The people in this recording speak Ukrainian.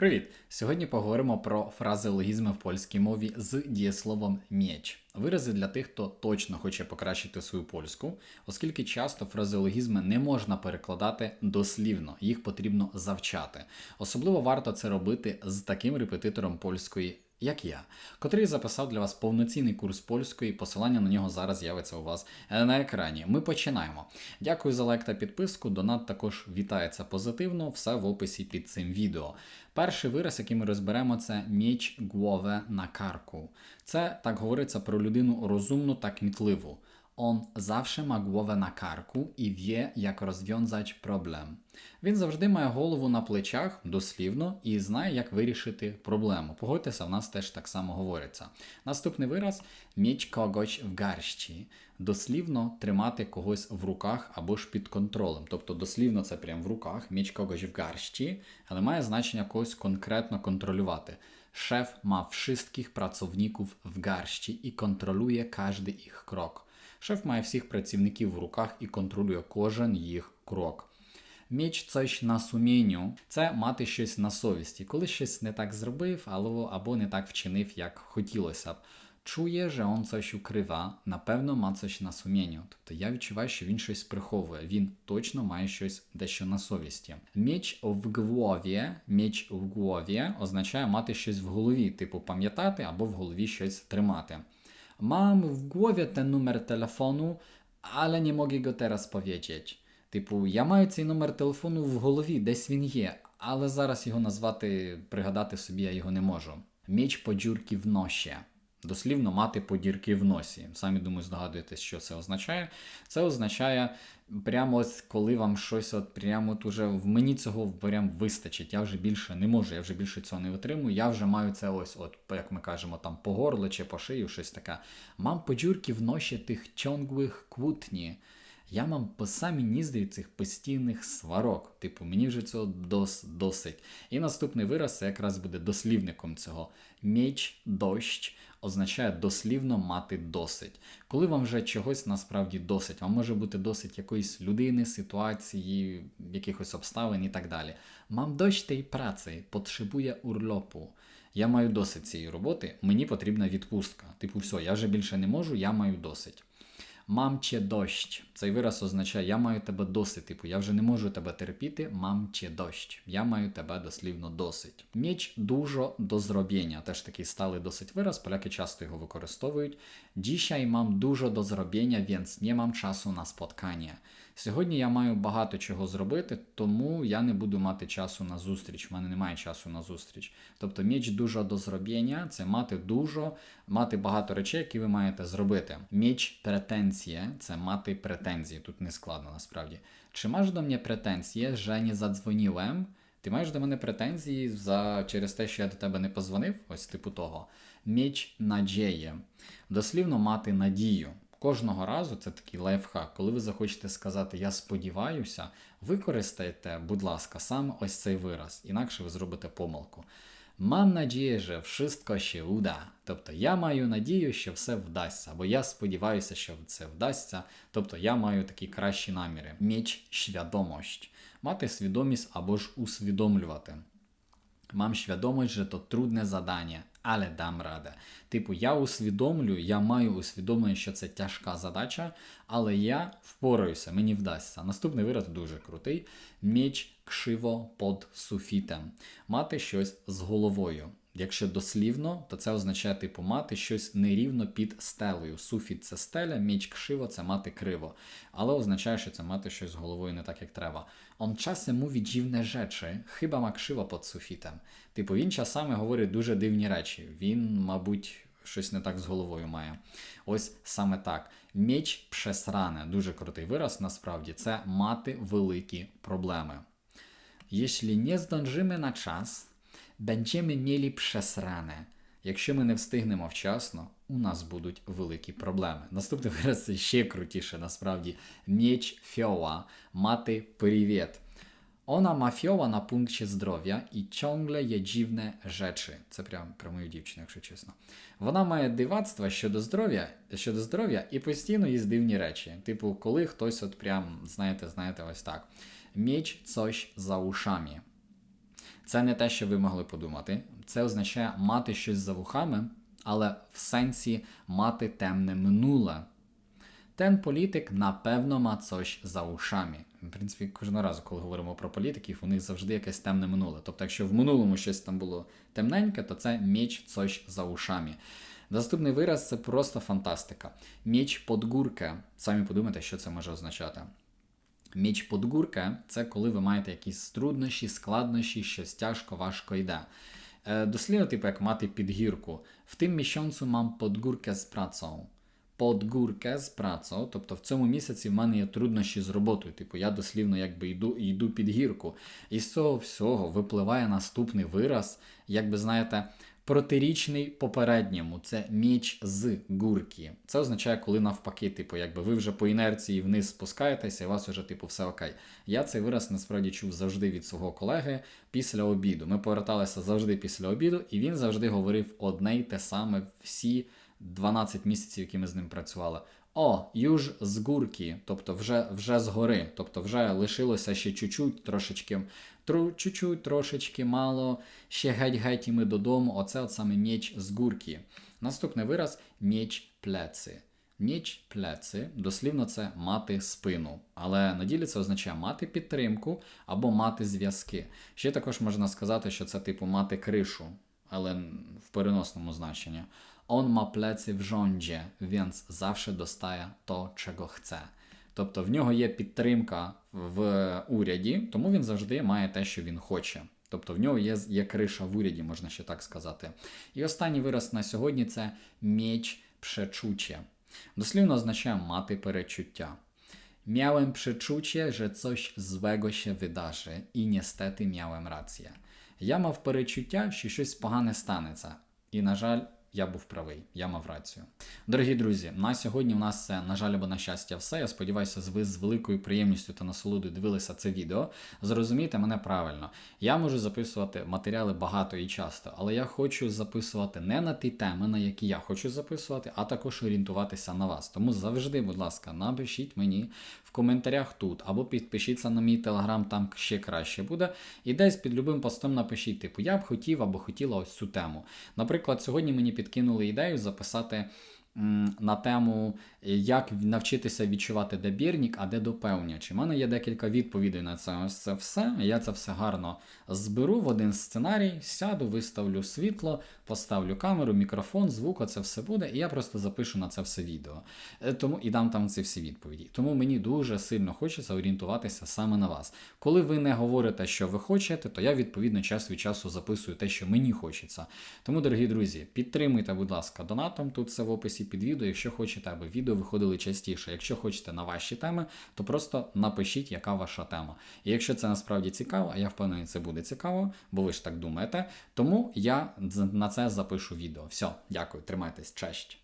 Привіт! Сьогодні поговоримо про фразеологізми в польській мові з дієсловом м'єч. Вирази для тих, хто точно хоче покращити свою польську, оскільки часто фразеологізми не можна перекладати дослівно, їх потрібно завчати. Особливо варто це робити з таким репетитором польської. Як я, котрий записав для вас повноцінний курс польської, посилання на нього зараз з'явиться у вас е, на екрані. Ми починаємо. Дякую за лайк та підписку. Донат також вітається позитивно, все в описі під цим відео. Перший вираз, який ми розберемо, це міч głowę на карку. Це так говориться про людину розумну та кмітливу. On zawsze ma głowę na karku і wie, як розwiązać проблем. Він завжди має голову на плечах, дослівно, і знає, як вирішити проблему. Погодьтеся, в нас теж так само говориться. Наступний вираз міч когось в гарщі. Дослівно тримати когось в руках або ж під контролем. Тобто дослівно це прямо в руках, міч когось в гарщі, але має значення когось конкретно контролювати. Шеф ma wszystkich pracowników w garści і контролює кожний їх крок. Шеф має всіх працівників в руках і контролює кожен їх крок. Міч coś на сумінню це мати щось на совісті, коли щось не так зробив, або, не так вчинив, як хотілося б. Чує, що он coś укрива, напевно, ма coś на сумінню. Тобто я відчуваю, що він щось приховує. Він точно має щось дещо на совісті. Міч в голові, міч в голові означає мати щось в голові, типу пам'ятати або в голові щось тримати. Mam w głowie ten numer telefonu, ale nie mogę go teraz powiedzieć. Типу, я маю цей номер телефону в голові, десь він є, але зараз його назвати, пригадати собі я його не можу. Міч подюрки в ноші. Дослівно мати подірки в носі. Самі думаю, здогадуєтесь, що це означає. Це означає прямо ось коли вам щось от прямо от уже в мені цього прям вистачить. Я вже більше не можу, я вже більше цього не витримую. Я вже маю це ось, от, як ми кажемо, там по горло чи по шию, щось таке. Мам подірки в ноші тих чонгвих квутні. Я мам по самі ніздрі цих постійних сварок. Типу, мені вже цього дос, досить. І наступний вираз це якраз буде дослівником цього. Міч, дощ означає дослівно мати досить. Коли вам вже чогось насправді досить, вам може бути досить якоїсь людини, ситуації, якихось обставин і так далі. Мам дощ тієї праці, потребує урлопу. Я маю досить цієї роботи, мені потрібна відпустка. Типу, все, я вже більше не можу, я маю досить. Мамче дощ. Цей вираз означає я маю тебе досить. Типу, я вже не можу тебе терпіти. Мамче дощ. Я маю тебе дослівно досить. Міч дуже до зроблення. Теж такий сталий досить вираз. Поляки часто його використовують. Dzisiaj mam dużo do zrobienia, więc nie mam czasu на spotkanie. Сьогодні я маю багато чого зробити, тому я не буду мати часу на зустріч. У мене немає часу на зустріч. Тобто міч дуже до зроблення це мати дуже, мати багато речей, які ви маєте зробити. Міч претензія це мати претензії. Тут не складно насправді. Чи маєш до мене претензії, що не задзвонілем? Ти маєш до мене претензії за через те, що я до тебе не позвонив? Ось типу того. Міч надії. Дослівно мати надію. Кожного разу це такий лайфхак. Коли ви захочете сказати Я сподіваюся, використайте, будь ласка, саме ось цей вираз, інакше ви зробите помилку. Мам надію, що wszystko ще уда. Тобто я маю надію, що все вдасться, або я сподіваюся, що це вдасться. Тобто я маю такі кращі наміри. Міч свідомость. Мати свідомість або ж усвідомлювати. Мам свідомість, що то трудне zadanie, але дам раdę. Типу, я усвідомлюю, я маю усвідомлення, що це тяжка задача, але я впораюся, мені вдасться. Наступний вираз дуже крутий: міч кшиво під суфітем. Мати щось з головою. Якщо дослівно, то це означає типу мати щось нерівно під стелею. Суфіт це стеля, міч кшиво це мати криво. Але означає, що це мати щось з головою не так, як треба. Он mówi dziwne rzeczy, chyba ma krzywo pod суфітем. Типу, він часами говорить дуже дивні речі. Він, мабуть, щось не так з головою має. Ось саме так. Міч пресране, дуже крутий вираз, насправді, це мати великі проблеми. Jeśli nie zdążymy na czas, będziemy mieli przesrane. Якщо ми не встигнемо вчасно, у нас будуть великі проблеми. Наступний вираз це ще крутіше, насправді. Міч фьоła, мати привіт. Ma fioła na punkcie zdrowia і ciągle є dziwne rzeczy. Це прям про мою дівчину, якщо чесно. Вона має дивацтва щодо здоров'я, щодо здоров'я і постійно їсть дивні речі. Типу, коли хтось от прям, знаєте, знаєте, ось так. Міч coś за ушами. Це не те, що ви могли подумати. Це означає мати щось за вухами, але в сенсі мати темне минуле. Ten політик напевно ма coś за ушами. В принципі, кожного разу, коли говоримо про політиків, у них завжди якесь темне минуле. Тобто, якщо в минулому щось там було темненьке, то це меч coś за ушами. Наступний вираз це просто фантастика. Меч подгурка. Самі подумайте, що це може означати. Міч подгурка це коли ви маєте якісь труднощі, складнощі, щось тяжко, важко йде. Е, дослівно, типу, як мати підгірку. В тим місяцю мам подгурkę з працею. Подгурkę з працею, тобто в цьому місяці в мене є труднощі з роботою. Типу, я дослівно якби йду йду під гірку. І з цього всього випливає наступний вираз, якби знаєте, протирічний попередньому. Це міч з гурки. Це означає, коли навпаки, типу, якби ви вже по інерції вниз спускаєтеся, і у вас вже типу все окей. Я цей вираз насправді чув завжди від свого колеги після обіду. Ми поверталися завжди після обіду, і він завжди говорив одне й те саме всі 12 місяців, які ми з ним працювали. О, юж з гурки, тобто вже вже згори, тобто вже лишилося ще чуть-чуть, трошечки, тру, чуть-чуть, трошечки мало, ще геть-геть і ми додому. Оце от саме меч з гурки. Наступний вираз меч плеці. Меч плеці, дослівно це мати спину, але на ділі це означає мати підтримку або мати зв'язки. Ще також можна сказати, що це типу мати кришу, але в переносному значенні. On ma plecy w rządzie, więc zawsze достає то, чого chce. Тобто в нього є підтримка в уряді, тому він завжди має те, що він хоче. Тобто в нього є, є криша в уряді, можна ще так сказати. І останній вираз на сьогодні це меч przeczucie. Дослівно означає мати перечуття. Miałem przeczucie, że coś złego się wydarzy i niestety miałem rację. Я мав перечуття, що щось погане станеться. І, на жаль, я був правий, я мав рацію. Дорогі друзі, на сьогодні у нас це, на жаль, або на щастя, все. Я сподіваюся, ви з великою приємністю та насолодою дивилися це відео. Зрозумійте мене правильно. Я можу записувати матеріали багато і часто, але я хочу записувати не на ті теми, на які я хочу записувати, а також орієнтуватися на вас. Тому завжди, будь ласка, напишіть мені в коментарях тут, або підпишіться на мій телеграм, там ще краще буде. І десь під любим постом напишіть, типу, я б хотів або хотіла ось цю тему. Наприклад, сьогодні мені підкинули ідею записати на тему, як навчитися відчувати, де бірнік, а де допевнювач. У мене є декілька відповідей на це ось це все. Я це все гарно зберу в один сценарій, сяду, виставлю світло, поставлю камеру, мікрофон, звук, оце все буде, і я просто запишу на це все відео. Е, Тому і дам там ці всі відповіді. Тому мені дуже сильно хочеться орієнтуватися саме на вас. Коли ви не говорите, що ви хочете, то я відповідно час від часу записую те, що мені хочеться. Тому, дорогі друзі, підтримуйте, будь ласка, донатом. Тут все в описі під відео, якщо хочете, аби відео виходили частіше. Якщо хочете на ваші теми, то просто напишіть, яка ваша тема. І якщо це насправді цікаво, а я впевнений, це буде цікаво, бо ви ж так думаєте. Тому я на це запишу відео. Все, дякую, тримайтесь, честь.